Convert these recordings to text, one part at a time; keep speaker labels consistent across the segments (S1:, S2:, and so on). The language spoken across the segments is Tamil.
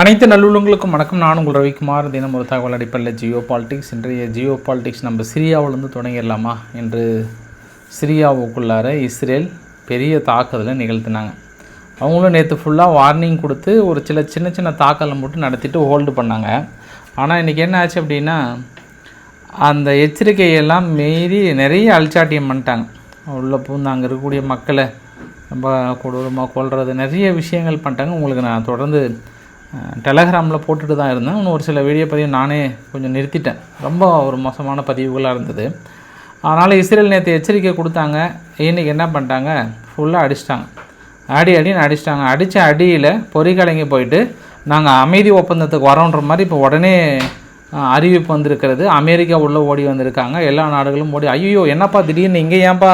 S1: அனைத்து நல்லுள்ளங்களுக்கும் வணக்கம். நான் உங்கள் ரவிக்குமார். தினம் ஒரு தகவல் அடிப்படையில் ஜியோ பாலிடிக்ஸ். இன்றைய ஜியோ பாலிடிக்ஸ் நம்ம சிரியாவிலேருந்து தொடங்கிடலாமா? என்று சிரியாவுக்குள்ளார இஸ்ரேல் பெரிய தாக்குதலை நிகழ்த்தினாங்க. அவங்களும் நேற்று ஃபுல்லாக வார்னிங் கொடுத்து ஒரு சில சின்ன சின்ன தாக்கலை மட்டும் நடத்திட்டு ஹோல்டு பண்ணாங்க. ஆனால் இன்றைக்கி என்ன ஆச்சு அப்படின்னா அந்த எச்சரிக்கையெல்லாம் மீறி நிறைய அல்சாட்டியம் பண்ணிட்டாங்க. உள்ளே பூந்து அங்கே இருக்கக்கூடிய மக்களை ரொம்ப கொடூரமாக கொள்வது நிறைய விஷயங்கள் பண்ணிட்டாங்க. உங்களுக்கு நான் தொடர்ந்து டெலகிராமில் போட்டுட்டு தான் இருந்தேன். இன்னும் ஒரு சில வீடியோ பதிவு நானே கொஞ்சம் நிறுத்திட்டேன். ரொம்ப ஒரு மோசமான பதிவுகளாக இருந்தது. அதனால் இஸ்ரேல் நேற்று எச்சரிக்கை கொடுத்தாங்க. இன்றைக்கி என்ன பண்ணிட்டாங்க? ஃபுல்லாக அடிச்சிட்டாங்க. அடி அடின்னு அடிச்சிட்டாங்க. அடித்த அடியில் பொறிக்கலைங்க போயிட்டு நாங்கள் அமைதி ஒப்பந்தத்துக்கு வரோன்ற மாதிரி இப்போ உடனே அறிவிப்பு வந்திருக்கிறது. அமெரிக்கா உள்ளே ஓடி வந்திருக்காங்க. எல்லா நாடுகளும் ஓடி ஐயோ என்னப்பா திடீர்னு இங்கே ஏன்பா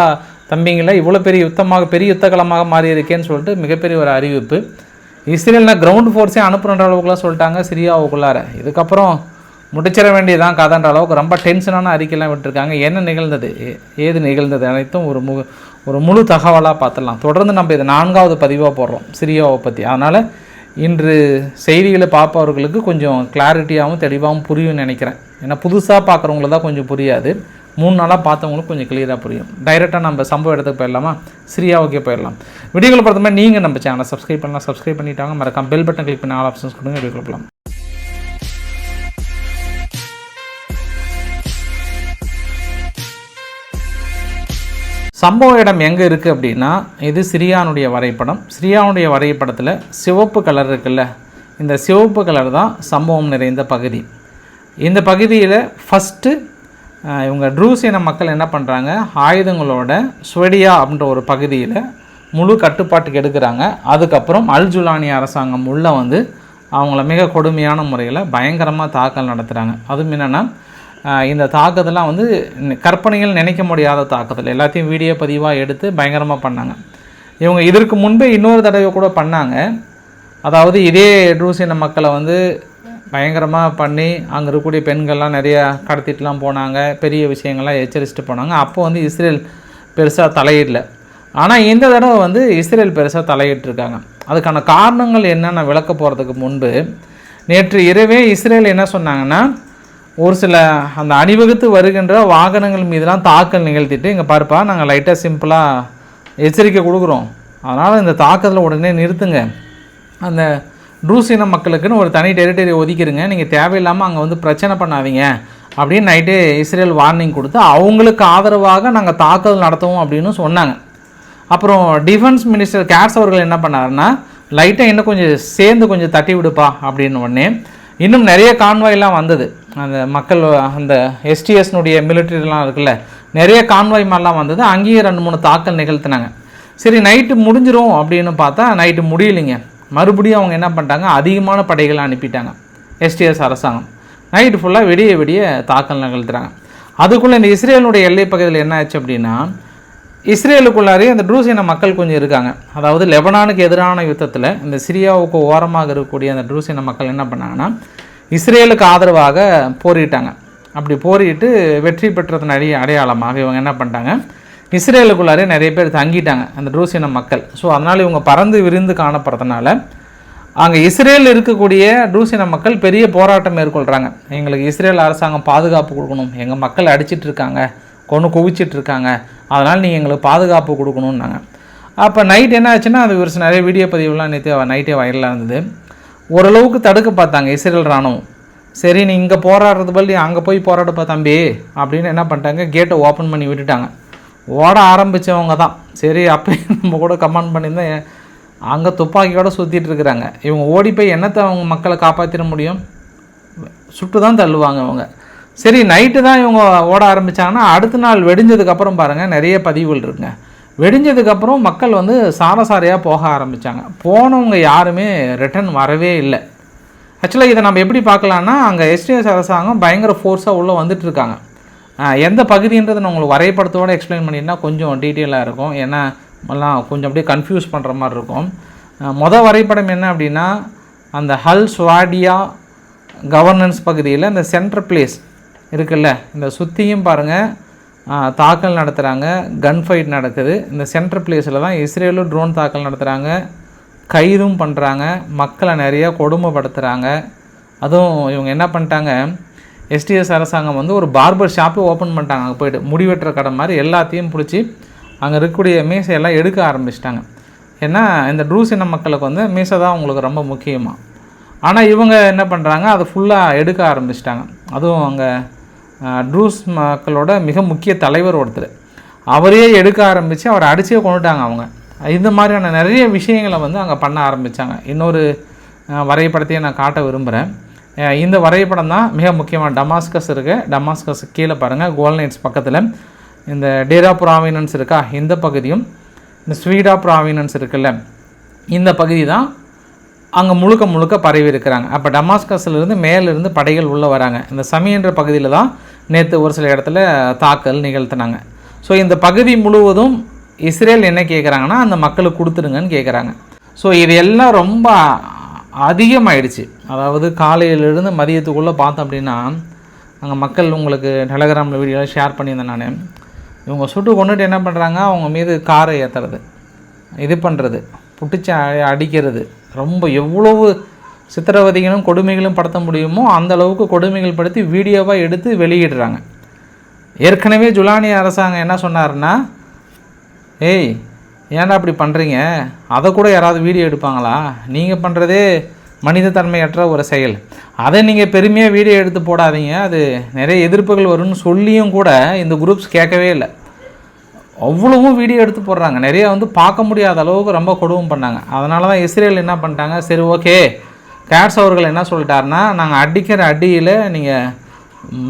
S1: தம்பிங்களா? இவ்வளோ பெரிய யுத்தமாக பெரிய யுத்தகலமாக மாறி இருக்கேன்னு சொல்லிட்டு மிகப்பெரிய ஒரு அறிவிப்பு. இஸ்ரேலில் கிரவுண்ட் ஃபோர்ஸே அனுப்புகிற அளவுக்குலாம் சொல்லிட்டாங்க சிரியாவுக்குள்ளார. இதுக்கப்புறம் முடிச்சிட வேண்டியதான் கதைன்ற அளவுக்கு ரொம்ப டென்ஷனான அறிக்கைலாம் விட்டுருக்காங்க. என்ன நிகழ்ந்தது? ஏ- ஏது நிகழ்ந்தது? அனைத்தும் ஒரு மு ஒரு முழு தகவலாக பார்த்துடலாம். தொடர்ந்து நம்ம இதை நான்காவது பதிவாக போடுறோம் சிரியாவை பற்றி அதனால் இன்று செய்திகளை பார்ப்பவர்களுக்கு கொஞ்சம் கிளாரிட்டியாகவும் தெளிவாகவும் புரியும்னு நினைக்கிறேன். ஏன்னா புதுசாக பார்க்குறவங்கள தான் கொஞ்சம் புரியாது. மூணு நாளாக பார்த்தவங்களுக்கு கொஞ்சம் கிளியராக புரியும். டைரெக்டாக நம்ம சம்பவ இடத்துக்கு போயிடலாமா? சிரியாவுக்கே போயிடலாம். வீடியோக்களை பொறுத்த மாதிரி நீங்கள் நம்ம சேனலை சப்ஸ்கிரைப் பண்ணலாம். சப்ஸ்கிரைப் பண்ணிட்டாங்க மறக்காம பெல் பட்டன் கிளிக் பண்ணி ஆல் ஆப்ஷன்ஸ் கொடுங்க வீடியோக்குள்ள போகலாம். சம்பவ இடம் எங்கே இருக்குது அப்படின்னா இது சிரியானுடைய வரைபடம். சிரியானுடைய வரைபடத்தில் சிவப்பு கலர் இருக்குல்ல? இந்த சிவப்பு கலர் தான் சம்பவம் நிறைந்த பகுதி. இந்த பகுதியில் ஃபஸ்ட்டு இவங்க ட்ரூஸ் இன மக்கள் என்ன பண்ணுறாங்க ஆயுதங்களோட ஸ்வெடியா அப்படின்ற ஒரு பகுதியில் முழு கட்டுப்பாட்டுக்கு எடுக்கிறாங்க. அதுக்கப்புறம் அல் ஜுலானி அரசாங்கம் உள்ளே வந்து அவங்கள மிக கொடுமையான முறையில் பயங்கரமாக தாக்கல் நடத்துகிறாங்க அதுவும் என்னென்னா இந்த தாக்குதலாம் வந்து கற்பனைகள் கற்பனையில் நினைக்க முடியாத தாக்குதல். எல்லாத்தையும் வீடியோ பதிவாக எடுத்து பயங்கரமாக பண்ணாங்க. இவங்க இதற்கு முன்பே இன்னொரு தடவை கூட பண்ணாங்க. அதாவது இதே ட்ரூசின மக்களை வந்து பயங்கரமாக பண்ணி அங்கே இருக்கக்கூடிய பெண்கள்லாம் நிறைய கடத்திட்டுலாம் போனாங்க. பெரிய விஷயங்கள்லாம் எச்சரிச்சுட்டு போனாங்க. அப்போ வந்து இஸ்ரேல் பெருசாக தலையிடல. ஆனால் இந்த தடவை வந்து இஸ்ரேல் பெருசாக தலையிட்டுருக்காங்க. அதுக்கான காரணங்கள் என்னென்ன விளக்க போகிறதுக்கு முன்பு நேற்று இரவே இஸ்ரேல் என்ன சொன்னாங்கன்னா ஒரு சில அந்த அணிவகுத்து வருகின்ற வாகனங்கள் மீதெல்லாம் தாக்கல் நிகழ்த்திட்டு இங்கே பாருப்பா நாங்கள் லைட்டாக சிம்பிளாக எச்சரிக்கை கொடுக்குறோம். அதனால் இந்த தாக்கத்தில் உடனே நிறுத்துங்க. அந்த ட்ரூசின மக்களுக்குன்னு ஒரு தனி டெரிட்டரி ஒதுக்கிடுங்க நீங்கள் தேவையில்லாமல் அங்கே வந்து பிரச்சனை பண்ணாதீங்க. அப்படின்னு நைட்டு இஸ்ரேல் வார்னிங் கொடுத்து அவங்களுக்கு ஆதரவாக நாங்கள் தாக்குதல் நடத்துவோம் அப்படின்னு சொன்னாங்க. அப்புறம் டிஃபென்ஸ் மினிஸ்டர் கேட்ஸ் அவர்கள் என்ன பண்ணாருன்னா லைட்டாக இன்னும் கொஞ்சம் சேர்ந்து கொஞ்சம் தட்டி விடுப்பா அப்படின்னு உடனே இன்னும் நிறைய கான்வாய்லாம் வந்தது. அந்த மக்கள் அந்த எஸ்டிஎஸ்னுடைய மிலிட்ரிலாம் இருக்குல்ல நிறைய கான்வாய் மாதிரிலாம் வந்தது. அங்கேயும் ரெண்டு மூணு தாக்கல் நிகழ்த்தினாங்க. சரி நைட்டு முடிஞ்சிரும் அப்படின்னு பார்த்தா நைட்டு முடியலைங்க. மறுபடியும் அவங்க என்ன பண்ணிட்டாங்க? அதிகமான படைகளை அனுப்பிட்டாங்க. எஸ்டிஎஸ் அரசாங்கம். நைட்டு ஃபுல்லாக விடிய விடிய தாக்கல் நிகழ்த்துறாங்க அதுக்குள்ளே இந்த இஸ்ரேலுடைய எல்லை பகுதியில் என்ன ஆச்சு அப்படின்னா இஸ்ரேலுக்குள்ளாரே அந்த ட்ரூசின மக்கள் கொஞ்சம் இருக்காங்க. அதாவது லெபனானுக்கு எதிரான யுத்தத்தில் இந்த சிரியாவுக்கு ஓரமாக இருக்கக்கூடிய அந்த ட்ரூசின மக்கள் என்ன பண்ணாங்கன்னா இஸ்ரேலுக்கு ஆதரவாக போரிட்டாங்க. அப்படி போரிட்டு வெற்றி பெற்றதன் அடி அடையாளமாக இவங்க என்ன பண்ணிட்டாங்க? இஸ்ரேலுக்குள்ளாரே நிறைய பேர் தங்கிட்டாங்க அந்த ட்ரூசின மக்கள். ஸோ அதனால் இவங்க பறந்து விரிந்து காணப்படுறதுனால அங்கே இஸ்ரேல் இருக்கக்கூடிய ட்ரூசின மக்கள் பெரிய போராட்டம் மேற்கொள்கிறாங்க எங்களுக்கு இஸ்ரேல் அரசாங்கம் பாதுகாப்பு கொடுக்கணும். எங்கள் மக்கள் அடிச்சிட்டு இருக்காங்க கொண்டு குவிச்சிட்டு இருக்காங்க. அதனால் நீங்கள் எங்களுக்கு பாதுகாப்பு கொடுக்கணுன்னாங்க அப்போ நைட் என்ன ஆச்சுன்னா அது ஒரு நிறைய வீடியோ பதிவுலாம் நேற்று நைட்டே வைரலாக இருந்தது. ஓரளவுக்கு தடுக்க பார்த்தாங்க இஸ்ரேல் ராணுவம் சரி நீ இங்கே போராடுறது பதில் அங்கே போய் போராடுப்பா தம்பி அப்படின்னு என்ன பண்ணிட்டாங்க கேட்டை ஓப்பன் பண்ணி விட்டுட்டாங்க. ஓட ஆரம்பித்தவங்க தான். சரி அப்போ நம்ம கூட கமெண்ட் பண்ணியிருந்தேன் அங்கே துப்பாக்கியோட சுற்றிட்டு இருக்கிறாங்க. இவங்க ஓடி போய் என்னத்தை அவங்க மக்களை காப்பாற்றிட முடியும்? சுட்டு தான் தள்ளுவாங்க அவங்க சரி நைட்டு தான் இவங்க ஓட ஆரம்பித்தாங்கன்னா அடுத்த நாள் வெடிஞ்சதுக்கப்புறம் பாருங்கள் நிறைய பதிவுகள் இருக்குங்க. வெடிஞ்சதுக்கப்புறம் மக்கள் வந்து சாரசாரியாக போக ஆரம்பித்தாங்க போனவங்க யாருமே ரிட்டர்ன் வரவே இல்லை. ஆக்சுவலாக இதை நம்ம எப்படி பார்க்கலான்னா அங்கே எஸ்டிஎஸ் அரசாங்கம் பயங்கர ஃபோர்ஸாக உள்ளே வந்துட்டுருக்காங்க எந்த பகுதின்றது நான் உங்களுக்கு வரைபடத்தோடு எக்ஸ்பிளைன் பண்ணியிருந்தா கொஞ்சம் டீட்டெயிலாக இருக்கும். ஏன்னா எல்லாம் கொஞ்சம் அப்படியே கன்ஃபியூஸ் பண்ணுற மாதிரி இருக்கும். மொதல் வரைபடம் என்ன அப்படின்னா அந்த ஹல் ஸ்வாடியா கவர்னன்ஸ் பகுதியில் இந்த சென்ட்ரல் பிளேஸ் இருக்குல்ல இந்த சுற்றியும் பாருங்கள் தாக்கல் நடத்துகிறாங்க கன் ஃபைட் நடக்குது. இந்த சென்ட்ரல் பிளேஸில் தான் இஸ்ரேலும் ட்ரோன் தாக்கல் நடத்துகிறாங்க கைதும் பண்ணுறாங்க மக்களை நிறையா கொடுமைப்படுத்துகிறாங்க அதுவும் இவங்க என்ன பண்ணிட்டாங்க எஸ்டிஎஸ் அரசாங்கம் வந்து ஒரு பார்பர் ஷாப்பே ஓப்பன் பண்ணிட்டாங்க. அங்கே போயிட்டு முடி கடை மாதிரி எல்லாத்தையும் பிடிச்சி அங்கே இருக்கக்கூடிய மீசையெல்லாம் எடுக்க ஆரம்பிச்சிட்டாங்க. ஏன்னா இந்த ட்ரூஸ் இன மக்களுக்கு வந்து மீசை தான் அவங்களுக்கு ரொம்ப முக்கியமாக ஆனால் இவங்க என்ன பண்ணுறாங்க அதை ஃபுல்லாக எடுக்க ஆரம்பிச்சிட்டாங்க. அதுவும் அங்கே ட்ரூஸ் மக்களோட மிக முக்கிய தலைவர் ஒருத்தர். அவரே எடுக்க ஆரம்பித்து அவரை அடிச்சே கொண்டுட்டாங்க அவங்க. இந்த மாதிரியான நிறைய விஷயங்களை வந்து அங்கே பண்ண ஆரம்பித்தாங்க இன்னொரு வரைபடத்தையும் நான் காட்ட விரும்புகிறேன் இந்த வரைபடம் தான் மிக முக்கியமான. டமாஸ்கஸ் இருக்குது டமாஸ்கஸ் கீழே பாருங்கள் கோல்நைட்ஸ் பக்கத்தில். இந்த டேரா ப்ராவினன்ஸ் இருக்கா? இந்த பகுதியும். இந்த ஸ்வீடா ப்ராவினன்ஸ் இருக்குல்ல. இந்த பகுதி தான் அங்கே முழுக்க முழுக்க பரவி இருக்கிறாங்க. அப்போ டமாஸ்கஸ்லேருந்து மேலிருந்து படைகள் உள்ளே வராங்க. இந்த சமியன்ற பகுதியில் தான் நேற்று ஒரு சில இடத்துல தாக்கல் நிகழ்த்தினாங்க. ஸோ இந்த பகுதி முழுவதும் இஸ்ரேல் என்ன கேட்குறாங்கன்னா அந்த மக்களுக்கு கொடுத்துருங்கன்னு கேட்குறாங்க ஸோ இது எல்லாம் ரொம்ப அதிகமாயிடுச்சு. அதாவது காலையிலிருந்து மதியத்துக்குள்ளே பார்த்தோம் அப்படின்னா அங்கே மக்கள் உங்களுக்கு டெலகிராமில் வீடியோலாம் ஷேர் பண்ணியிருந்தேன் நான். இவங்க சுட்டு கொண்டுட்டு என்ன பண்ணுறாங்க அவங்க மீது காரை ஏற்றுறது இது பண்ணுறது புட்டிச்சு அடிக்கிறது. ரொம்ப எவ்வளவு சித்திரவதைகளும் கொடுமைகளும் படுத்த முடியுமோ அந்த அளவுக்கு கொடுமைகள் படுத்தி வீடியோவாக எடுத்து வெளியிடுறாங்க. ஏற்கனவே ஜுலானி அரசாங்கம் என்ன சொன்னார்னா ஏய் ஏன்டா அப்படி பண்ணுறீங்க அதை கூட யாராவது வீடியோ எடுப்பாங்களா? நீங்கள் பண்ணுறதே மனிதத்தன்மையற்ற ஒரு செயல். அதை நீங்கள் பெருமையாக வீடியோ எடுத்து போடாதீங்க. அது நிறைய எதிர்ப்புகள் வரும்னு சொல்லியும் கூட இந்த குரூப்ஸ் கேட்கவே இல்லை. அவ்வளவும் வீடியோ எடுத்து போடுறாங்க. நிறைய வந்து பார்க்க முடியாத அளவுக்கு ரொம்ப கொடுவும் பண்ணாங்க. அதனால தான் இஸ்ரேல் என்ன பண்ணிட்டாங்க? சரி ஓகே. கேட்ஸ் அவர்கள் என்ன சொல்லிட்டாருன்னா நாங்கள் அடிக்கிற அடியில் நீங்கள்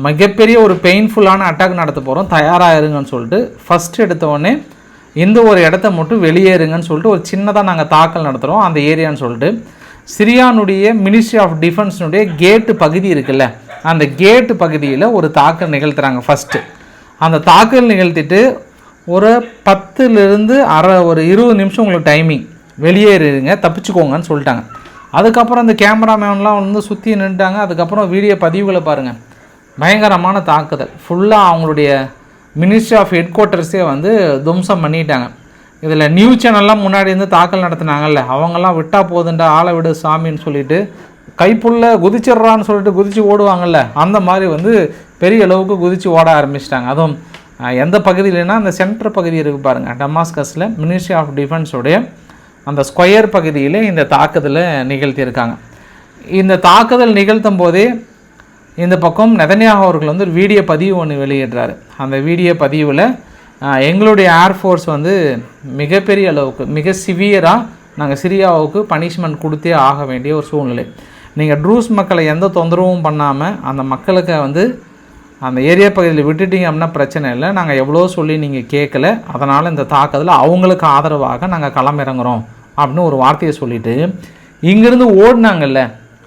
S1: மிகப்பெரிய ஒரு பெயின்ஃபுல்லான அட்டாக் நடத்த போகிறோம் தயாராக இருங்கன்னு சொல்லிட்டு ஃபஸ்ட் எடுத்த உடனே இந்த ஒரு இடத்த மட்டும் வெளியேறுங்கன்னு சொல்லிட்டு ஒரு சின்னதாக நாங்கள் தாக்கல் நடத்துகிறோம் அந்த ஏரியான்னு சொல்லிட்டு. சிரியானுடைய மினிஸ்ட்ரி ஆஃப் டிஃபென்ஸினுடைய கேட்டு பகுதி இருக்குல்ல அந்த கேட்டு பகுதியில் ஒரு தாக்கல் நிகழ்த்துறாங்க ஃபஸ்ட்டு அந்த தாக்கல் நிகழ்த்திட்டு ஒரு பத்துலேருந்து அரை ஒரு இருபது நிமிஷம் உங்களுக்கு டைமிங் வெளியேறுங்க தப்பிச்சுக்கோங்கன்னு சொல்லிட்டாங்க. அதுக்கப்புறம் அந்த கேமராமேன்லாம் வந்து சுற்றி நின்றுட்டாங்க அதுக்கப்புறம் வீடியோ பதிவுகளை பாருங்கள் பயங்கரமான தாக்குதல். ஃபுல்லாக அவங்களுடைய மினிஸ்ட்ரி ஆஃப் ஹெட் குவார்ட்டர்ஸே வந்து துவம்சம் பண்ணிட்டாங்க. இதில் நியூஸ் சேனல்லாம் முன்னாடி இருந்து தாக்கல் நடத்துனாங்கல்ல அவங்கெல்லாம் விட்டா போதுண்டா ஆளை விடு சாமின்னு சொல்லிட்டு கைப்புள்ள குதிச்சிடுறான்னு சொல்லிட்டு குதிச்சு ஓடுவாங்கல்ல அந்த மாதிரி வந்து பெரிய அளவுக்கு குதிச்சு ஓட ஆரம்பிச்சிட்டாங்க. அதுவும் எந்த பகுதியிலனா அந்த சென்டர் பகுதி இருக்குது பாருங்கள் டமாஸ்கஸில் மினிஸ்ட்ரி ஆஃப் டிஃபென்ஸோடைய அந்த ஸ்கொயர் பகுதியில் இந்த தாக்குதலை நிகழ்த்தியிருக்காங்க. இந்த தாக்குதல் நிகழ்த்தும் போதே இந்த பக்கம் நெதன்யாக அவர்கள் வந்து ஒரு வீடியோ பதிவு ஒன்று வெளியிடுறாரு. அந்த வீடியோ பதிவில் எங்களுடைய ஏர்ஃபோர்ஸ் வந்து மிகப்பெரிய அளவுக்கு மிக சிவியராக நாங்கள் சிரியாவுக்கு பனிஷ்மெண்ட் கொடுத்தே ஆக வேண்டிய ஒரு சூழ்நிலை. நீங்கள் ட்ரூஸ் மக்களை எந்த தொந்தரவும் பண்ணாமல் அந்த மக்களுக்கு வந்து அந்த ஏரியா பகுதியில் விட்டுட்டீங்க அப்படின்னா பிரச்சனை இல்லை. நாங்கள் எவ்வளோ சொல்லி நீங்கள் கேட்கல அதனால் இந்த தாக்கத்தில் அவங்களுக்கு ஆதரவாக நாங்கள் களமிறங்குறோம் அப்படின்னு ஒரு வார்த்தையை சொல்லிவிட்டு இங்கேருந்து ஓடினாங்கல்ல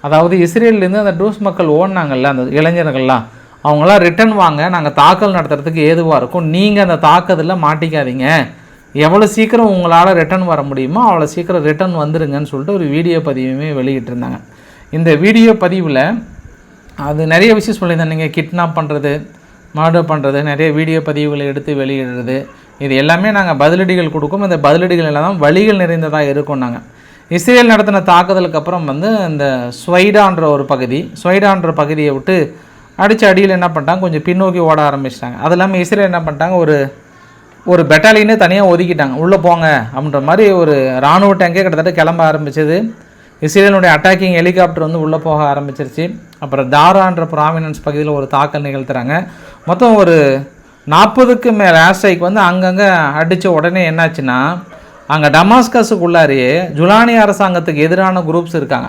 S1: அதாவது இஸ்ரேல்லேருந்து அந்த டூஸ் மக்கள் ஓடினாங்கல்ல அந்த இளைஞர்கள்லாம் அவங்களாம் ரிட்டர்ன் வாங்க நாங்கள் தாக்கல் நடத்துறதுக்கு ஏதுவாக இருக்கும் நீங்கள் அந்த தாக்குதலில் மாட்டிக்காதீங்க. எவ்வளோ சீக்கிரம் உங்களால் ரிட்டர்ன் வர முடியுமோ அவ்வளோ சீக்கிரம் ரிட்டர்ன் வந்துருங்கன்னு சொல்லிட்டு ஒரு வீடியோ பதிவுமே வெளியிட்டிருந்தாங்க. இந்த வீடியோ பதிவில் அது நிறைய விஷயம் சொல்லியிருந்தேன் நீங்கள் கிட்னாப் பண்ணுறது மர்டர் பண்ணுறது நிறைய வீடியோ பதிவுகளை எடுத்து வெளியிடுறது இது எல்லாமே நாங்கள் பதிலடிகள் கொடுக்கும். இந்த பதிலடிகள் எல்லாம் வழிகள் நிறைந்ததாக இருக்கும் நாங்கள் இஸ்ரேல் நடத்தின தாக்குதலுக்கு அப்புறம் வந்து இந்த ஸ்வைடான்ற ஒரு பகுதி ஸ்வைடான்ற பகுதியை விட்டு அடித்த அடியில் என்ன பண்ணிட்டாங்க? கொஞ்சம் பின்னோக்கி ஓட ஆரம்பிச்சிட்டாங்க. அது இல்லாமல் இஸ்ரேல் என்ன பண்ணிட்டாங்க? ஒரு ஒரு பெட்டாலியனே தனியாக ஒதுக்கிட்டாங்க. உள்ளே போங்க அப்படின்ற மாதிரி ஒரு இராணுவ டேங்கே கிட்டத்தட்ட கிளம்ப ஆரம்பிச்சது. இஸ்ரேலினுடைய அட்டாக்கிங் ஹெலிகாப்டர் வந்து உள்ளே போக ஆரம்பிச்சிருச்சு. அப்புறம் தாரான்ற ப்ராமினன்ஸ் பகுதியில் ஒரு தாக்கல் நிகழ்த்துறாங்க. மொத்தம் ஒரு நாற்பதுக்கு மேலே ஏர்ஸ்ட்ரைக் வந்து அங்கங்கே அடித்த உடனே என்னாச்சுன்னா அங்கே டமாஸ்கஸுக்குள்ளாரியே ஜுலானி அரசாங்கத்துக்கு எதிரான குரூப்ஸ் இருக்காங்க.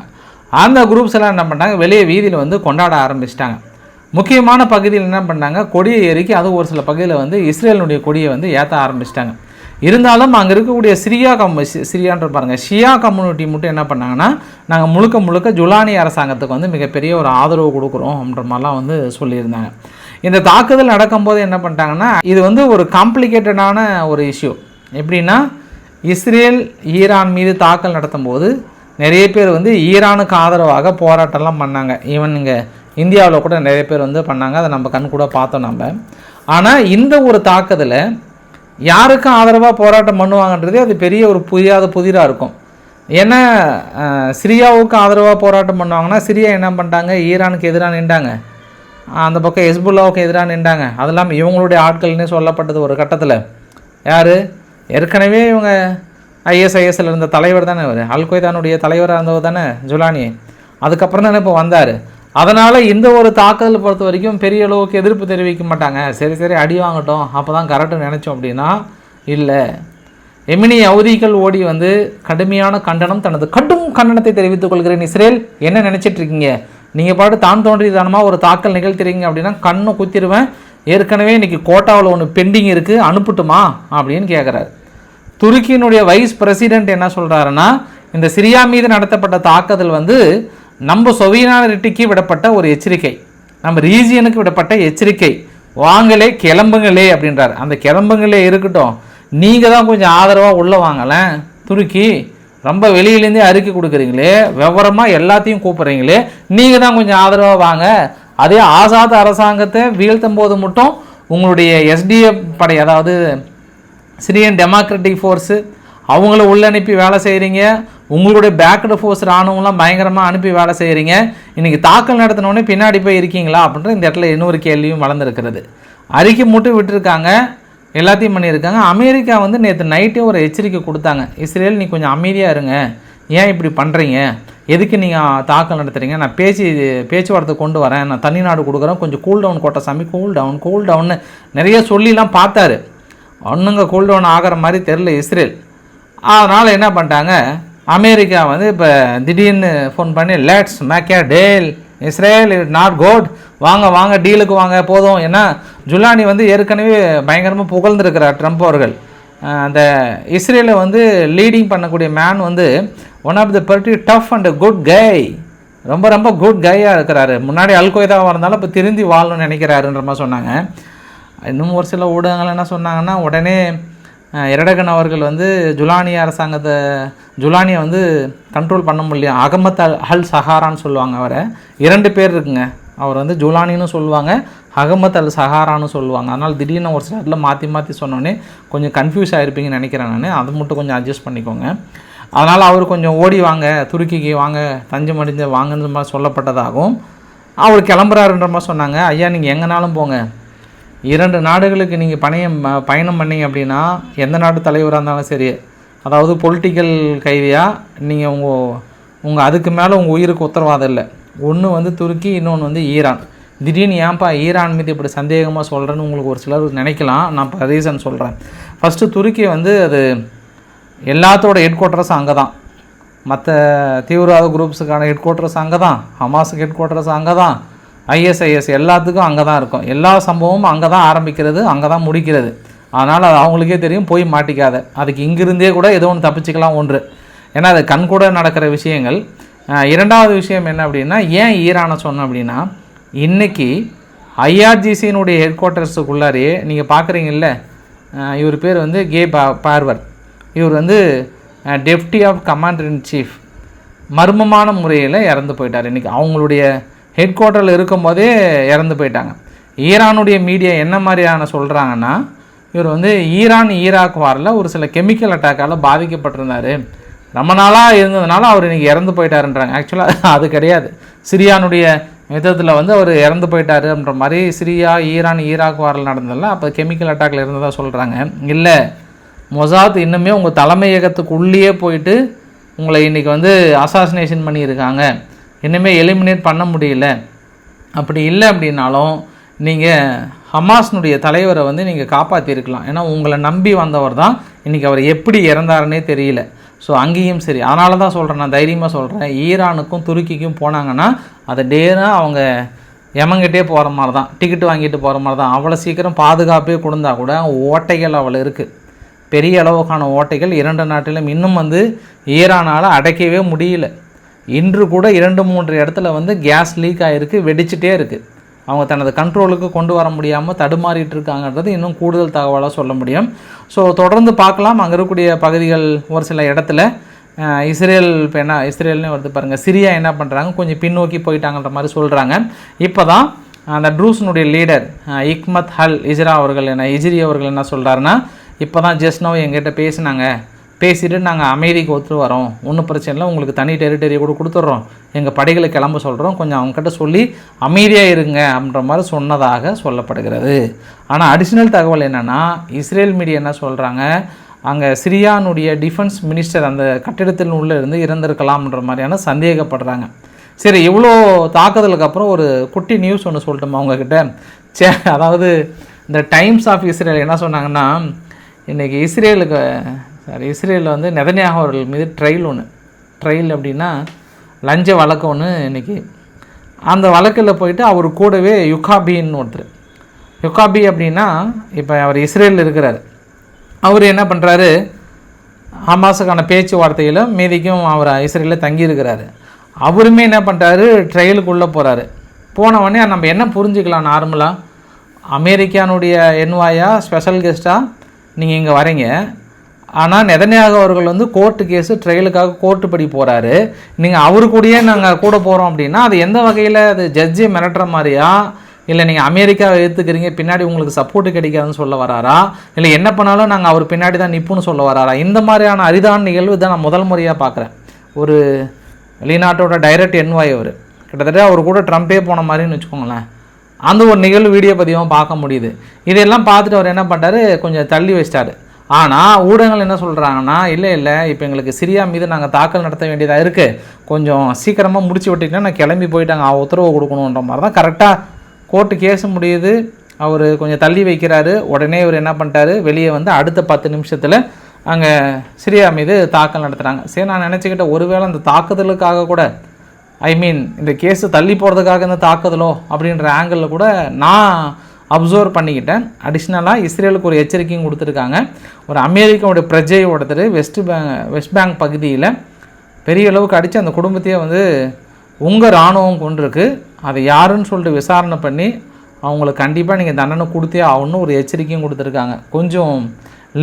S1: அந்த குரூப்ஸ் எல்லாம் என்ன பண்ணாங்க? வெளியே வீதியில் வந்து கொண்டாட ஆரம்பிச்சிட்டாங்க. முக்கியமான பகுதியில் என்ன பண்ணாங்க? கொடியை ஏறிக்கி அது ஒரு சில பகுதியில் வந்து இஸ்ரேலினுடைய கொடியை வந்து ஏற்ற ஆரம்பிச்சிட்டாங்க. இருந்தாலும் அங்கே இருக்கக்கூடிய சிரியா கம் சிரியான்ற பாருங்கள் ஷியா கம்யூனிட்டி மட்டும் என்ன பண்ணாங்கன்னா நாங்கள் முழுக்க முழுக்க ஜுலானி அரசாங்கத்துக்கு வந்து மிகப்பெரிய ஒரு ஆதரவு கொடுக்குறோம் அப்படின்ற மாதிரிலாம் வந்து சொல்லியிருந்தாங்க. இந்த தாக்குதல் நடக்கும்போது என்ன பண்ணிட்டாங்கன்னா இது வந்து ஒரு காம்ப்ளிகேட்டடான ஒரு இஷ்யூ எப்படின்னா இஸ்ரேல் ஈரான் மீது தாக்கல் நடத்தும் போது நிறைய பேர் வந்து ஈரானுக்கு ஆதரவாக போராட்டம்லாம் பண்ணாங்க. ஈவன் இங்கே இந்தியாவில் கூட நிறைய பேர் வந்து பண்ணாங்க. அதை நம்ம கண் கூட பார்த்தோம் நம்ம. ஆனால் இந்த ஒரு தாக்குதலில் யாருக்கும் ஆதரவாக போராட்டம் பண்ணுவாங்கன்றதே அது பெரிய ஒரு புரியாத புதிராக இருக்கும். ஏன்னா சிரியாவுக்கு ஆதரவாக போராட்டம் பண்ணுவாங்கன்னா சிரியா என்ன பண்ணிட்டாங்க? ஈரானுக்கு எதிராக நின்றாங்க. அந்த பக்கம் ஹெஸ்புல்லாவுக்கு எதிராக நின்றாங்க. அது இல்லாமல் இவங்களுடைய ஆட்கள்னே சொல்லப்பட்டது ஒரு கட்டத்தில். யார்? ஏற்கனவே இவங்க ஐஎஸ்ஐஎஸ்ல இருந்த தலைவர் தானே அவர் அல்கொய்தானுடைய தலைவராக இருந்தவர் தானே ஜுலானி. அதுக்கப்புறம் தானே இப்போ வந்தார். அதனால் இந்த ஒரு தாக்குதல் பொறுத்த வரைக்கும் பெரிய அளவுக்கு எதிர்ப்பு தெரிவிக்க மாட்டாங்க. சரி சரி அடி வாங்கட்டும். அப்போ தான் கரெக்டாக நினச்சோம் அப்படின்னா இல்லை. எமினி அவதிகள் ஓடி வந்து கடுமையான கண்டனம் தனது கடும் கண்டனத்தை தெரிவித்துக் கொள்கிறேன் இஸ்ரேல். என்ன நினச்சிட்டு இருக்கீங்க? நீங்கள் பாட்டு தான் தோன்றியதானமாக ஒரு தாக்கல் நிகழ்த்துறீங்க அப்படின்னா கண்ணை குத்திடுவேன். ஏற்கனவே இன்றைக்கி கோட்டாவில் ஒன்று பெண்டிங் இருக்குது அனுப்பட்டுமா? அப்படின்னு கேட்குறாரு துருக்கியினுடைய வைஸ் பிரசிடென்ட் என்ன சொல்கிறாருன்னா இந்த சிரியா மீது நடத்தப்பட்ட தாக்குதல் வந்து நம்ம சொவியனாரிட்டிக்கு விடப்பட்ட ஒரு எச்சரிக்கை. நம்ம ரீஜியனுக்கு விடப்பட்ட எச்சரிக்கை. வாங்களே கிளம்புங்களே அப்படின்றார். அந்த கிளம்புங்களே இருக்கட்டும். நீங்கள் தான் கொஞ்சம் ஆதரவாக உள்ளே வாங்கலேன் துருக்கி ரொம்ப வெளியிலேருந்தே அறிக்கை கொடுக்குறீங்களே. விவரமாக எல்லாத்தையும் கூப்பிட்றீங்களே. நீங்கள் தான் கொஞ்சம் ஆதரவாக வாங்க. அதே ஆசாத் அரசாங்கத்தை வீழ்த்தும் போது மட்டும் உங்களுடைய எஸ்டிஎஃப் படை அதாவது சிரியன் டெமோக்ராட்டிக் ஃபோர்ஸு அவங்கள உள்ள அனுப்பி வேலை செய்கிறீங்க உங்களுடைய பேக்கடு ஃபோர்ஸ் ராணுவம்லாம் பயங்கரமாக அனுப்பி வேலை செய்கிறீங்க இன்றைக்கி தாக்கல் நடத்தினோடனே பின்னாடி போய் இருக்கீங்களா அப்படின்ற இந்த இடத்துல இன்னொரு கேள்வியும் வளர்ந்துருக்கிறது. அறிக்கை மட்டும் விட்டுருக்காங்க. எல்லாத்தையும் பண்ணியிருக்காங்க. அமெரிக்கா வந்து நேற்று நைட்டே ஒரு எச்சரிக்கை கொடுத்தாங்க. இஸ்ரேல் நீ கொஞ்சம் அமைதியாக இருங்க. ஏன் இப்படி பண்ணுறீங்க எதுக்கு நீங்கள் தாக்கல் நடத்துறீங்க? நான் பேச்சு பேச்சுவார்த்தை கொண்டு வரேன். நான் தனி நாடு கொடுக்குறேன். கொஞ்சம் கூல் டவுன் கோட்டை சாமி கூல் டவுன் கூல் டவுன்னு நிறைய சொல்லிலாம் பார்த்தாரு. ஒன்றுங்க கூல்டவுன் ஆகிற மாதிரி தெரில இஸ்ரேல். அதனால் என்ன பண்ணிட்டாங்க? அமெரிக்கா வந்து இப்போ திடீர்னு ஃபோன் பண்ணி let's make a deal Israel it not good வாங்க வாங்க டீலுக்கு வாங்க போதும். ஏன்னா ஜுலானி வந்து ஏற்கனவே பயங்கரமாக புகழ்ந்துருக்கிறார் ட்ரம்ப் அவர்கள். அந்த இஸ்ரேலை வந்து லீடிங் பண்ணக்கூடிய மேன் வந்து one of the pretty tough and good guy ரொம்ப ரொம்ப குட் கையாக இருக்கிறாரு. முன்னாடி அல்கொய்தாவாக இருந்தாலும் இப்போ திருந்தி வாழணும்னு நினைக்கிறாருன்ற மாதிரி சொன்னாங்க. இன்னும் ஒரு சில ஊடகங்கள் என்ன சொன்னாங்கன்னா உடனே எரடகன் அவர்கள் வந்து ஜுலானி அரசாங்கத்தை ஜுலானியை வந்து கண்ட்ரோல் பண்ண முடியும் அகமத் அல் அல் சஹாரான்னு சொல்லுவாங்க அவரை. இரண்டு பேர் இருக்குங்க. அவர் வந்து ஜுலானின்னு சொல்லுவாங்க அகமத் அல் சஹாரான்னு சொல்லுவாங்க. அதனால் திடீர்னு ஒரு சில இடத்துல மாற்றி மாற்றி சொன்னோன்னே கொஞ்சம் கன்ஃபியூஸ் ஆகிருப்பீங்கன்னு நினைக்கிறேன் நான். அதை மட்டும் கொஞ்சம் அட்ஜஸ்ட் பண்ணிக்கோங்க. அதனால் அவர் கொஞ்சம் ஓடி வாங்க துருக்கிக்கு வாங்க தஞ்சம் அடைஞ்ச வாங்கன்ற மாதிரி சொல்லப்பட்டதாகவும் அவர் கிளம்புறாருன்ற மாதிரி சொன்னாங்க. ஐயா நீங்கள் எங்கேனாலும் போங்க. இரண்டு நாடுகளுக்கு நீங்கள் பணையம் பயணம் பண்ணீங்க அப்படின்னா எந்த நாட்டு தலைவராக இருந்தாலும் சரி அதாவது பொலிட்டிக்கல் கைதியாக நீங்கள் உங்கள் உங்கள் அதுக்கு மேலே உங்கள் உயிருக்கு உத்தரவாதம் இல்லை. ஒன்று வந்து துருக்கி இன்னொன்று வந்து ஈரான். திடீர்னு ஏன்ப்பா ஈரான் மீது இப்படி சந்தேகமாக சொல்கிறேன்னு உங்களுக்கு ஒரு சிலர் நினைக்கலாம். நான் இப்போ ரீசன் சொல்கிறேன் ஃபஸ்ட்டு துருக்கி வந்து அது எல்லாத்தோட ஹெட் குவார்ட்டர்ஸ் அங்கே தான் மற்ற தீவிரவாத குரூப்ஸுக்கான ஹெட் குவார்ட்டர்ஸ் அங்கே தான் ஹமாஸுக்கு ஹெட் குவார்ட்டர்ஸ் அங்கே தான் ஐஎஸ்ஐஎஸ் எல்லாத்துக்கும் அங்கே தான் இருக்கும். எல்லா சம்பவமும் அங்கே தான் ஆரம்பிக்கிறது அங்கே தான் முடிக்கிறது. அதனால் அது அவங்களுக்கே தெரியும் போய் மாட்டிக்காத. அதுக்கு இங்கிருந்தே கூட ஏதோ ஒன்று தப்பிச்சுக்கலாம் ஒன்று. ஏன்னா அது கண் கூட நடக்கிற விஷயங்கள். இரண்டாவது விஷயம் என்ன அப்படின்னா ஏன் ஈரானை சொன்னோம் அப்படின்னா இன்றைக்கி ஐஆர்ஜிசியினுடைய ஹெட் குவார்ட்டர்ஸுக்குள்ளாரையே நீங்கள் பார்க்குறீங்கல்ல இவர் பேர் வந்து கே பா பார்வர் இவர் வந்து deputy of commander in chief மர்மமான முறையில் இறந்து போயிட்டார். இன்றைக்கி அவங்களுடைய ஹெட் குவார்ட்டரில் இருக்கும்போதே இறந்து போயிட்டாங்க. ஈரானுடைய மீடியா என்ன மாதிரியான சொல்கிறாங்கன்னா இவர் வந்து ஈரான் ஈராக் வாரில் ஒரு சில கெமிக்கல் அட்டாக்கால் பாதிக்கப்பட்டிருந்தார். ரொம்ப நாளாக இருந்ததுனால அவர் இன்றைக்கி இறந்து போயிட்டாருன்றாங்க. ஆக்சுவலாக அது கிடையாது. சிரியானுடைய யுத்தத்தில் வந்து அவர் இறந்து போயிட்டாருன்ற மாதிரி சிரியா ஈரான் ஈராக் வாரில் நடந்ததில்ல அப்போ கெமிக்கல் அட்டாக்ல இருந்ததாக சொல்கிறாங்க இல்லை மொசாத் இன்னுமே உங்கள் தலைமையகத்துக்கு உள்ளேயே போயிட்டு உங்களை இன்றைக்கி வந்து அசாசினேஷன் பண்ணியிருக்காங்க. இன்னுமே எலிமினேட் பண்ண முடியல. அப்படி இல்லை அப்படின்னாலும் நீங்கள் ஹமாஸ்னுடைய தலைவரை வந்து நீங்கள் காப்பாற்றிருக்கலாம் ஏன்னா உங்களை நம்பி வந்தவர் தான் இன்றைக்கி அவர் எப்படி இறந்தாருன்னே தெரியல. ஸோ அங்கேயும் சரி. அதனால தான் சொல்கிறேன் நான் தைரியமாக சொல்கிறேன் ஈரானுக்கும் துருக்கிக்கும் போனாங்கன்னா அதை டேராக அவங்க எமங்கிட்டே போகிற மாதிரி தான். டிக்கெட் வாங்கிட்டு போகிற மாதிரி தான். அவ்வளோ சீக்கிரம் பாதுகாப்பே கொடுந்தா கூட ஓட்டைகள் அவ்வளோ இருக்குது பெரிய அளவுக்கான ஓட்டைகள் இரண்டு நாட்டிலும் இன்னும் வந்து ஈரானால் அடைக்கவே முடியல. இன்று கூட இரண்டு மூன்று இடத்துல வந்து கேஸ் லீக் ஆகிருக்கு வெடிச்சிட்டே இருக்குது அவங்க தனது கண்ட்ரோலுக்கு கொண்டு வர முடியாமல் தடுமாறிட்டு இருக்காங்கன்றது இன்னும் கூடுதல் தகவலாக சொல்ல முடியும். ஸோ தொடர்ந்து பார்க்கலாம். அங்கே இருக்கக்கூடிய பகுதிகள் ஒரு சில இடத்துல இஸ்ரேல் இப்போ என்ன இஸ்ரேல்னு வருது பாருங்கள் சிரியா என்ன பண்ணுறாங்க கொஞ்சம் பின்னோக்கி போயிட்டாங்கன்ற மாதிரி சொல்கிறாங்க இப்போ தான் அந்த ட்ரூஸினுடைய லீடர் இக்மத் ஹல் இஸ்ரா அவர்கள் என்ன இஜிரி அவர்கள் என்ன சொல்கிறாருன்னா இப்போ தான் ஜஸ்ட் நோ எங்கிட்ட பேசினாங்க. பேசிவிட்டு நாங்கள் அமைதிக்கு ஒத்து வரோம் ஒன்றும் பிரச்சனை இல்லை. உங்களுக்கு தனி டெரிட்டரி கூட கொடுத்துட்றோம் எங்கள் படைகளை கிளம்ப சொல்கிறோம் கொஞ்சம் அவங்ககிட்ட சொல்லி அமைதியாக இருங்க அப்படின்ற மாதிரி சொன்னதாக சொல்லப்படுகிறது. ஆனால் அடிஷ்னல் தகவல் என்னென்னா இஸ்ரேல் மீடியா என்ன சொல்கிறாங்க அங்கே சிரியானுடைய டிஃபென்ஸ் மினிஸ்டர் அந்த கட்டிடத்தின் உள்ளே இருந்து இறந்திருக்கலாம்ன்ற மாதிரியான சந்தேகப்படுறாங்க. சரி இவ்வளோ தாக்குதலுக்கு அப்புறம் ஒரு குட்டி நியூஸ் ஒன்று சொல்லட்டுமா அவங்கக்கிட்ட சே அதாவது இந்த டைம்ஸ் ஆஃப் இஸ்ரேல் என்ன சொன்னாங்கன்னா இன்றைக்கி இஸ்ரேலுக்கு சார் இஸ்ரேலில் வந்து நெதன்யாகு அவர்கள் மீது ட்ரையல் ஒன்று ட்ரையல் அப்படின்னா லஞ்ச வழக்கு ஒன்று இன்றைக்கி அந்த வழக்கில் போயிட்டு அவர் கூடவே யுகாபின்னு ஒருத்தர். யுகாபி அப்படின்னா இப்போ அவர் இஸ்ரேலில் இருக்கிறார். அவர் என்ன பண்ணுறாரு ஹமாஸுக்கான பேச்சுவார்த்தையிலும் மீதிக்கும் அவர் இஸ்ரேலில் தங்கியிருக்கிறாரு. அவருமே என்ன பண்ணுறாரு ட்ரையலுக்குள்ளே போகிறாரு போன உடனே நம்ம என்ன புரிஞ்சுக்கலாம் நார்மலாக அமெரிக்கானுடைய என்வாயா ஸ்பெஷல் கெஸ்ட்டாக நீங்கள் இங்கே வரீங்க. ஆனால் நெதன்யாக அவர்கள் வந்து கோர்ட்டு கேஸு ட்ரையலுக்காக கோர்ட்டு படி போகிறாரு நீங்கள் அவரு கூடயே நாங்கள் கூட போகிறோம் அப்படின்னா அது எந்த வகையில் அது ஜட்ஜி மிரட்டுற மாதிரியா? இல்லை நீங்கள் அமெரிக்காவை எடுத்துக்கிறீங்க பின்னாடி உங்களுக்கு சப்போர்ட்டு கிடைக்காதுன்னு சொல்ல வராரா? இல்லை என்ன பண்ணாலும் நாங்கள் அவர் பின்னாடி தான் நிற்புன்னு சொல்ல வராரா? இந்த மாதிரியான அரிதான நிகழ்வு தான் நான் முதல் முறையாக பார்க்குறேன். ஒரு வெளிநாட்டோட டைரக்ட் என்வாய் அவர். கிட்டத்தட்ட அவர் கூட ட்ரம்ப்பே போன மாதிரின்னு வச்சுக்கோங்களேன். அந்த ஒரு நிகழ்வு வீடியோ பதிவாக பார்க்க முடியுது. இதெல்லாம் பார்த்துட்டு அவர் என்ன பண்ணுறாரு கொஞ்சம் தள்ளி வச்சிட்டாரு. ஆனால் ஊடகங்கள் என்ன சொல்கிறாங்கன்னா இல்லை இல்லை இப்போ எங்களுக்கு சிரியா மீது நாங்கள் தாக்கல் நடத்த வேண்டியதாக இருக்குது கொஞ்சம் சீக்கிரமாக முடிச்சு விட்டிங்கன்னா நான் கிளம்பி போயிட்டாங்க அவ உத்தரவு கொடுக்கணுன்ற மாதிரி தான் கரெக்டாக கோர்ட்டு கேஸ் முடியுது. அவர் கொஞ்சம் தள்ளி வைக்கிறாரு. உடனே இவர் என்ன பண்ணிட்டாரு? வெளியே வந்து அடுத்த பத்து நிமிஷத்தில் அங்கே சிரியா மீது தாக்கல் நடத்துகிறாங்க சரி நான் நினச்சிக்கிட்டேன் ஒருவேளை அந்த தாக்குதலுக்காக கூட ஐ மீன் இந்த கேஸு தள்ளி போகிறதுக்காக இந்த தாக்குதலோ அப்படின்ற ஆங்கிளில் கூட நான் அப்சர்வ் பண்ணிக்கிட்டேன். அடிஷ்னலாக இஸ்ரேலுக்கு ஒரு எச்சரிக்கையும் கொடுத்துருக்காங்க. ஒரு அமெரிக்காவுடைய பிரஜையை ஒருத்தர் வெஸ்ட் பேங்க் வெஸ்ட் பேங்க் பகுதியில் பெரிய அளவுக்கு அடித்து அந்த குடும்பத்தையே வந்து உங்கள் இராணுவம் கொண்டிருக்கு. அதை யாருன்னு சொல்லிட்டு விசாரணை பண்ணி அவங்களுக்கு கண்டிப்பாக நீங்கள் தண்டனை கொடுத்தே ஆகணும்னு ஒரு எச்சரிக்கையும் கொடுத்துருக்காங்க. கொஞ்சம்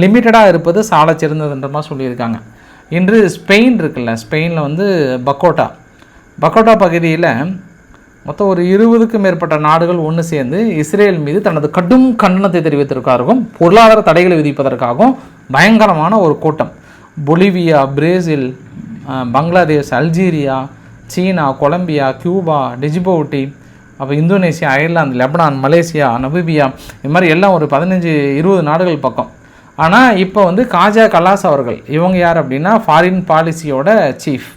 S1: லிமிட்டடாக இருப்பது சாலை சிறந்ததுன்ற மாதிரி சொல்லியிருக்காங்க. இன்று ஸ்பெயின் இருக்குல்ல ஸ்பெயினில் வந்து பக்கோட்டா. பக்கோட்டா பகுதியில் மொத்தம் ஒரு இருபதுக்கும் மேற்பட்ட நாடுகள் ஒன்று சேர்ந்து இஸ்ரேல் மீது தனது கடும் கண்டனத்தை தெரிவித்திருக்காருக்கும் பொருளாதார தடைகளை விதிப்பதற்காகவும் பயங்கரமான ஒரு கூட்டம். Bolivia Brazil Bangladesh Algeria China Colombia Cuba Djibouti அப்போ Indonesia Ireland Lebanon Malaysia Namibia இது மாதிரி எல்லாம் ஒரு பதினஞ்சு இருபது நாடுகள் பக்கம். ஆனால் இப்போ வந்து காஜா கலாஸ் அவர்கள் இவங்க யார் அப்படின்னா ஃபாரின் பாலிசியோட சீஃப்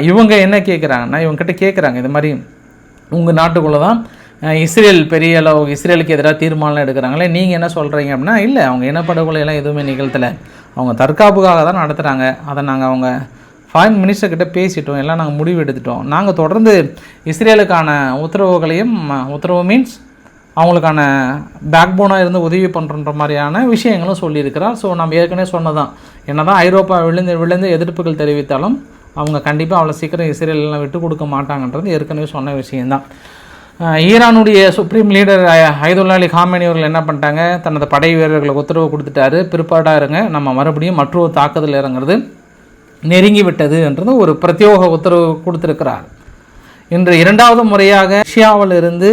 S1: இவங்க என்ன கேட்குறாங்கன்னா இவங்ககிட்ட கேட்குறாங்க இது மாதிரி உங்கள் நாட்டுக்குள்ளே தான் இஸ்ரேல் பெரிய அளவு இஸ்ரேலுக்கு எதிராக தீர்மானம் எடுக்கிறாங்களே நீங்கள் என்ன சொல்கிறீங்க அப்படின்னா இல்லை அவங்க இனப்படுகொலை எதுவுமே நிகழ்த்தலை. அவங்க தற்காப்புக்காக தான் நடத்துகிறாங்க அதை நாங்கள் அவங்க ஃபாரின் மினிஸ்டர்கிட்ட பேசிட்டோம். எல்லாம் நாங்கள் முடிவு எடுத்துட்டோம். நாங்கள் தொடர்ந்து இஸ்ரேலுக்கான உத்தரவுகளையும் ம- உத்தரவு மீன்ஸ் அவங்களுக்கான பேக் போனாக இருந்து உதவி பண்ணுறன்ற மாதிரியான விஷயங்களும் சொல்லியிருக்கிறார். ஸோ நம்ம ஏற்கனவே சொன்னதான் என்னதான் ஐரோப்பா விழுந்து விழுந்து எதிர்ப்புகள் தெரிவித்தாலும் அவங்க கண்டிப்பாக அவ்வளோ சீக்கிரம் இஸ்ரேலெலாம் விட்டு கொடுக்க மாட்டாங்கன்றது ஏற்கனவே சொன்ன விஷயந்தான் ஈரானுடைய supreme leader Ayatollah Ali Khamenei அவர்கள் என்ன பண்ணிட்டாங்க? தனது படை வீரர்களுக்கு உத்தரவு கொடுத்துட்டாரு. பிற்பாடாக இருங்க நம்ம மறுபடியும் மற்றொரு தாக்குதல் இறங்குறது நெருங்கி விட்டது என்றது ஒரு பிரத்யோக உத்தரவு கொடுத்துருக்கிறார். இன்று இரண்டாவது முறையாக ரஷ்யாவில் இருந்து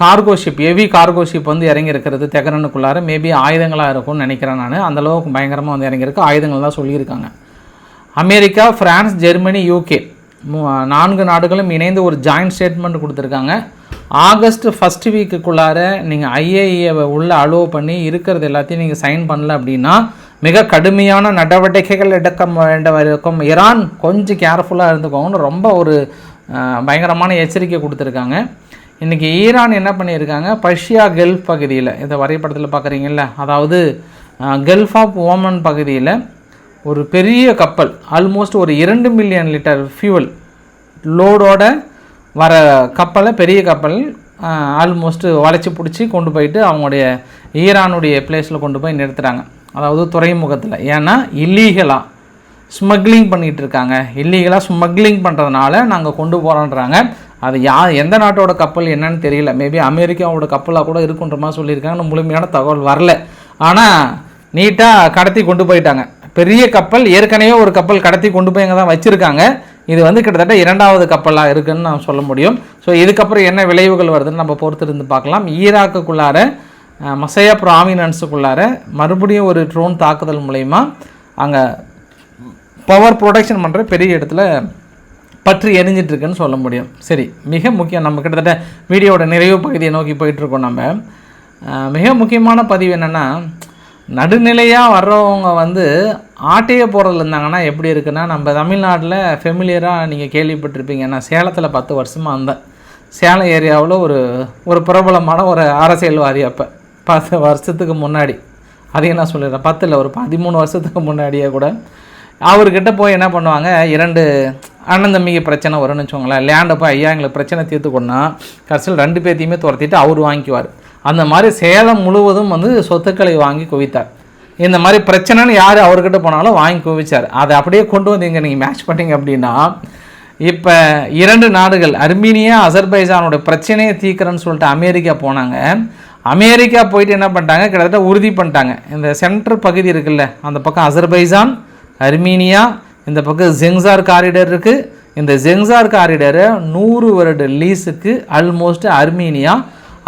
S1: cargo ship heavy cargo ship வந்து இறங்கியிருக்கிறது தெகரனுக்குள்ளார மேபி ஆயுதங்களாக இருக்கும்னு நினைக்கிறேன் நான். அந்த அளவுக்கு பயங்கரமாக வந்து இறங்கியிருக்கு. ஆயுதங்கள் தான் சொல்லியிருக்காங்க. அமெரிக்கா பிரான்ஸ் ஜெர்மனி யூகே நான்கு நாடுகளும் இணைந்து ஒரு ஜாயிண்ட் ஸ்டேட்மெண்ட் கொடுத்துருக்காங்க. ஆகஸ்ட் ஃபஸ்ட் வீக்குக்குள்ளார நீங்கள் ஐஏஏவை உள்ள அலோவ் பண்ணி இருக்கிறது எல்லாத்தையும் நீங்கள் சைன் பண்ணல அப்படின்னா மிக கடுமையான நடவடிக்கைகள் எடுக்க வேண்டவருக்கும் ஈரான் கொஞ்சம் கேர்ஃபுல்லாக இருந்துக்கோங்கன்னு ரொம்ப ஒரு பயங்கரமான எச்சரிக்கை கொடுத்துருக்காங்க. இன்றைக்கி ஈரான் என்ன பண்ணியிருக்காங்க? பர்ஷியா கெல்ஃப் பகுதியில் இந்த வரைபடத்தில் பார்க்குறீங்கள அதாவது கெல்ஃப் ஆஃப் ஓமன் பகுதியில் ஒரு பெரிய கப்பல் ஆல்மோஸ்ட் ஒரு இரண்டு மில்லியன் லிட்டர் ஃபியூவல் லோடோட வர கப்பலை பெரிய கப்பல் ஆல்மோஸ்ட்டு வளைச்சி பிடிச்சி கொண்டு போயிட்டு அவங்களுடைய ஈரானுடைய பிளேஸில் கொண்டு போய் நிறுத்துகிறாங்க அதாவது துறைமுகத்தில். ஏன்னா இல்லீகலாக ஸ்மக்லிங் பண்ணிகிட்டு இருக்காங்க. இல்லீகலாக ஸ்மக்லிங் பண்ணுறதுனால நாங்கள் கொண்டு போகிறோன்றாங்க அது யா எந்த நாட்டோட கப்பல் என்னன்னு தெரியல. மேபி அமெரிக்காவோட கப்பலாக கூட இருக்குன்ற மாதிரி சொல்லியிருக்காங்க முழுமையான தகவல் வரல. ஆனால் நீட்டாக கடத்தி கொண்டு போயிட்டாங்க. பெரிய கப்பல் ஏற்கனவே ஒரு கப்பல் கடத்தி கொண்டு போய் அங்கே தான் வச்சுருக்காங்க. இது வந்து கிட்டத்தட்ட இரண்டாவது கப்பலாக இருக்குதுன்னு நான் சொல்ல முடியும். ஸோ இதுக்கப்புறம் என்ன விளைவுகள் வருதுன்னு நம்ம பொறுத்திருந்து பார்க்கலாம். ஈராக்குக்குள்ளார மசையா ப்ராமினன்ஸுக்குள்ளார மறுபடியும் ஒரு ட்ரோன் தாக்குதல் மூலயமா அங்கே பவர் ப்ரொடக்ஷன் பண்ணுற பெரிய இடத்துல பற்றி எரிஞ்சிட்ருக்குன்னு சொல்ல முடியும். சரி மிக முக்கியம் நம்ம கிட்டத்தட்ட வீடியோவோட நிறைவு பகுதியை நோக்கி போயிட்டுருக்கோம் நம்ம. மிக முக்கியமான பதிவு என்னென்னா நடுநிலையாக வர்றவங்க வந்து ஆட்டையே போகிறதுல இருந்தாங்கன்னா எப்படி இருக்குன்னா நம்ம தமிழ்நாட்டில் ஃபெமிலியராக நீங்கள் கேள்விப்பட்டிருப்பீங்க. நான் சேலத்தில் பத்து வருஷமாக இருந்தேன். சேலம் ஏரியாவில் ஒரு ஒரு பிரபலமான ஒரு அரசியல்வாதி அப்போ. பத்து வருஷத்துக்கு முன்னாடி. அதையும் நான் சொல்லிடுறேன் பத்தில் ஒரு பதிமூணு வருஷத்துக்கு முன்னாடியே கூட அவர்கிட்ட போய் என்ன பண்ணுவாங்க? இரண்டு அண்ணன் தம்பிக்கு பிரச்சனை வரும்னு வச்சுக்கோங்களேன். லேண்டை போய் ஐயா எங்களுக்கு பிரச்சனை தீர்த்துக்கணும்னா கடைசியில் ரெண்டு பேர்த்தையுமே துரத்திட்டு அவர் வாங்கிக்குவார். அந்த மாதிரி சேலம் முழுவதும் வந்து சொத்துக்களை வாங்கி குவித்தார். இந்த மாதிரி பிரச்சனைன்னு யார் அவர்கிட்ட போனாலும் வாங்கி குவிச்சார். அதை அப்படியே கொண்டு வந்து இங்கே நீங்கள் மேட்ச் பண்ணிங்க அப்படின்னா இப்போ இரண்டு நாடுகள் அர்மீனியா அசர்பைஜானோட பிரச்சனையை தீர்க்கிறேன்னு சொல்லிட்டு அமெரிக்கா போனாங்க. அமெரிக்கா போயிட்டு என்ன பண்ணிட்டாங்க? கிட்டத்தட்ட உறுதி பண்ணிட்டாங்க. இந்த சென்ட்ரல் பகுதி இருக்குல்ல அந்த பக்கம் அசர்பைஜான் அர்மீனியா இந்த பக்கம் ஜெங்சார் காரிடர் இருக்குது இந்த ஜெங்சார் காரிடரை நூறு வருட லீஸுக்கு ஆல்மோஸ்ட் அர்மீனியா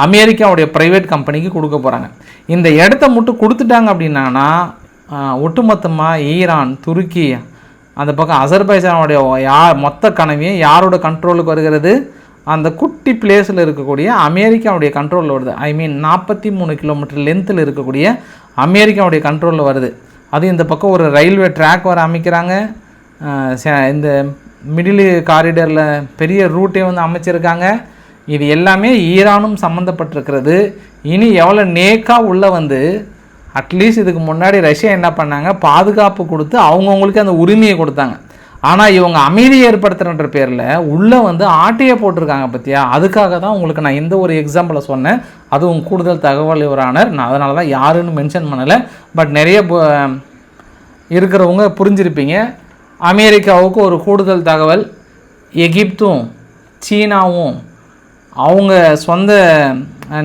S1: அமெரிக்காவுடைய ப்ரைவேட் கம்பெனிக்கு கொடுக்க போகிறாங்க இந்த இடத்த மட்டும் கொடுத்துட்டாங்க அப்படின்னா ஒட்டுமொத்தமாக ஈரான் துருக்கி அந்த பக்கம் அசர்பைசானுடைய யார் மொத்த கனவையும் யாரோட கண்ட்ரோலுக்கு வருகிறது? அந்த குட்டி பிளேஸில் இருக்கக்கூடிய அமெரிக்காவுடைய கண்ட்ரோலில் வருது. ஐ மீன் நாற்பத்தி மூணு கிலோமீட்டர் லென்த்தில் இருக்கக்கூடிய அமெரிக்காவுடைய கண்ட்ரோலில் வருது. அது இந்த பக்கம் ஒரு ரயில்வே ட்ராக் வர அமைக்கிறாங்க. இந்த மிடில் காரிடரில் பெரிய ரூட்டே வந்து அமைச்சிருக்காங்க. இது எல்லாமே ஈரானும் சம்மந்தப்பட்டிருக்கிறது இனி எவ்வளோ நேக்காக உள்ளே வந்து அட்லீஸ்ட் இதுக்கு முன்னாடி ரஷ்யா என்ன பண்ணாங்க? பாதுகாப்பு கொடுத்து அவங்கவுங்களுக்கு அந்த உரிமையை கொடுத்தாங்க. ஆனால் இவங்க அமைதி ஏற்படுத்துறன்ற பேரில் உள்ளே வந்து ஆட்டையை போட்டிருக்காங்க பற்றியா அதுக்காக தான் உங்களுக்கு நான் இந்த ஒரு எக்ஸாம்பிளை சொன்னேன். அதுவும் கூடுதல் தகவல் இவரானர். நான் அதனால தான் யாருன்னு மென்ஷன் பண்ணலை. பட் நிறைய இருக்கிறவங்க புரிஞ்சிருப்பீங்க. அமெரிக்காவுக்கு ஒரு கூடுதல் தகவல் எகிப்தும் சீனாவும் அவங்க சொந்த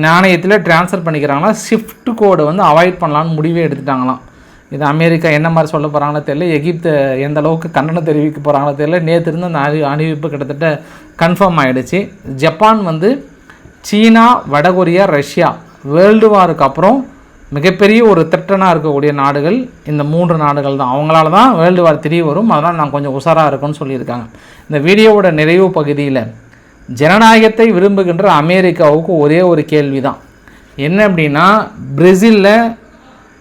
S1: நாணயத்தில் ட்ரான்ஸ்ஃபர் பண்ணிக்கிறாங்களா? ஷிஃப்ட் கோடை வந்து அவாய்ட் பண்ணலான்னு முடிவே எடுத்துட்டாங்களாம். இது அமெரிக்கா என்ன மாதிரி சொல்ல போகிறாங்களோ தெரியல. எகிப்து எந்த அளவுக்கு கண்டனம் தெரிவிக்க போகிறாங்களோ தெரியல. நேற்று இருந்து அந்த அறி அறிவிப்பு கிட்டத்தட்ட கன்ஃபார்ம் ஆகிடுச்சு ஜப்பான் வந்து சீனா வடகொரியா ரஷ்யா வேர்ல்டு வாருக்கு அப்புறம் மிகப்பெரிய ஒரு திட்டனாக இருக்கக்கூடிய நாடுகள் இந்த மூன்று நாடுகள் தான். அவங்களால தான் வேர்ல்டு வார் த்ரீ வரும். அதனால் நான் கொஞ்சம் உஷாராக இருக்குன்னு சொல்லியிருக்காங்க. இந்த வீடியோவோட நிறைவு பகுதியில் ஜனநாயகத்தை விரும்புகின்ற அமெரிக்காவுக்கு ஒரே ஒரு கேள்வி தான் என்ன அப்படின்னா பிரேசிலில்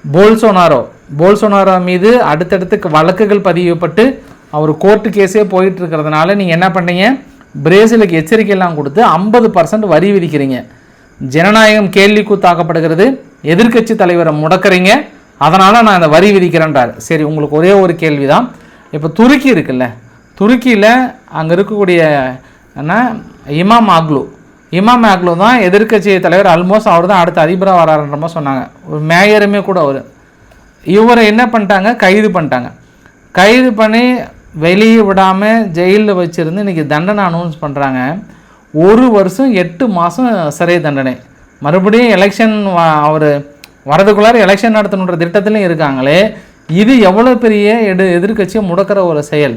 S1: போல்சோனாரோ போல்சோனாரோ மீது அடுத்தடுத்து வழக்குகள் பதியப்பட்டு அவர் கோர்ட்டு கேஸே போயிட்டு இருக்கிறதுனால நீங்கள் என்ன பண்ணீங்க பிரேசிலுக்கு எச்சரிக்கையெல்லாம் கொடுத்து ஐம்பது பர்சன்ட் வரி விதிக்கிறீங்க. ஜனநாயகம் கேள்வி கூத்தாக்கப்படுகிறது. எதிர்க்கட்சி தலைவரை முடக்கிறீங்க. அதனால் நான் இந்த வரி விதிக்கிறேன்றார். சரி உங்களுக்கு ஒரே ஒரு கேள்வி தான் இப்போ துருக்கி இருக்குல்ல துருக்கியில் அங்கே இருக்கக்கூடிய இமாம் ஆக்லு இமாம் ஆக்லு தான் எதிர்க்கட்சி தலைவர். ஆல்மோஸ்ட் அவர் தான் அடுத்த அதிபராக வராருன்ற மாதிரி சொன்னாங்க. ஒரு மேயருமே கூட அவர். இவரை என்ன பண்ணிட்டாங்க? கைது பண்ணிட்டாங்க. கைது பண்ணி வெளியே விடாமல் ஜெயிலில் வச்சுருந்து இன்றைக்கி தண்டனை அனௌன்ஸ் பண்ணுறாங்க ஒரு வருஷம் எட்டு மாதம் சிறை தண்டனை. மறுபடியும் எலெக்ஷன் அவர் வரதுக்குள்ளார எலெக்ஷன் நடத்தணுன்ற திட்டத்திலையும் இருக்காங்களே. இது எவ்வளோ பெரிய எடு எதிர்க்கட்சியை முடக்கிற ஒரு செயல்.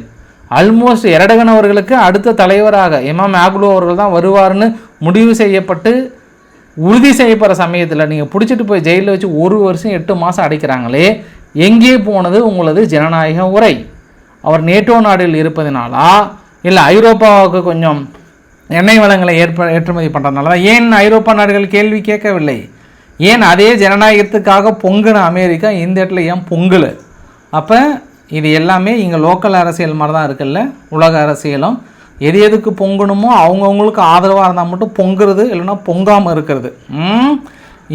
S1: அல்மோஸ்ட் எரடகன் அவர்களுக்கு அடுத்த தலைவராக இமாம் ஆக்லு அவர்கள் தான் வருவார்னு முடிவு செய்யப்பட்டு உறுதி செய்யப்படுற சமயத்தில் நீங்கள் பிடிச்சிட்டு போய் ஜெயிலில் வச்சு ஒரு வருஷம் எட்டு மாதம் அடைக்கிறாங்களே எங்கே போனது உங்களது ஜனநாயக உரை? அவர் நேட்டோ நாடில் இருப்பதினாலா? இல்லை ஐரோப்பாவுக்கு கொஞ்சம் எண்ணெய் வளங்களை ஏற்ப ஏற்றுமதி பண்ணுறதுனால தான் ஏன் ஐரோப்பா நாடுகள் கேள்வி கேட்கவில்லை? ஏன் அதே ஜனநாயகத்துக்காக பொங்குன அமெரிக்கா இந்த இடத்துல ஏன் பொங்கலு? அப்போ இது எல்லாமே இங்கே லோக்கல் அரசியல் மாதிரி தான் இருக்குல்ல? உலக அரசியலும். எது எதுக்கு பொங்கணுமோ அவங்கவுங்களுக்கு ஆதரவாக இருந்தால் மட்டும் பொங்குறது இல்லைன்னா பொங்காமல் இருக்கிறது.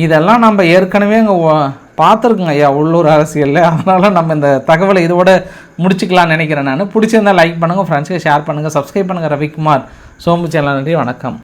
S1: இதெல்லாம் நம்ம ஏற்கனவே இங்கே பார்த்துருக்குங்க ஐயா உள்ளூர் அரசியலில். அதனால் நம்ம இந்த தகவலை இதோட முடிச்சுக்கலாம்னு நினைக்கிறேன் நான். பிடிச்சிருந்தா லைக் பண்ணுங்கள் ஃப்ரெண்ட்ஸுக்கு ஷேர் பண்ணுங்கள் சப்ஸ்கிரைப் பண்ணுங்கள் ரவிக்குமார் சோம்பு சேனல் நன்றி வணக்கம்.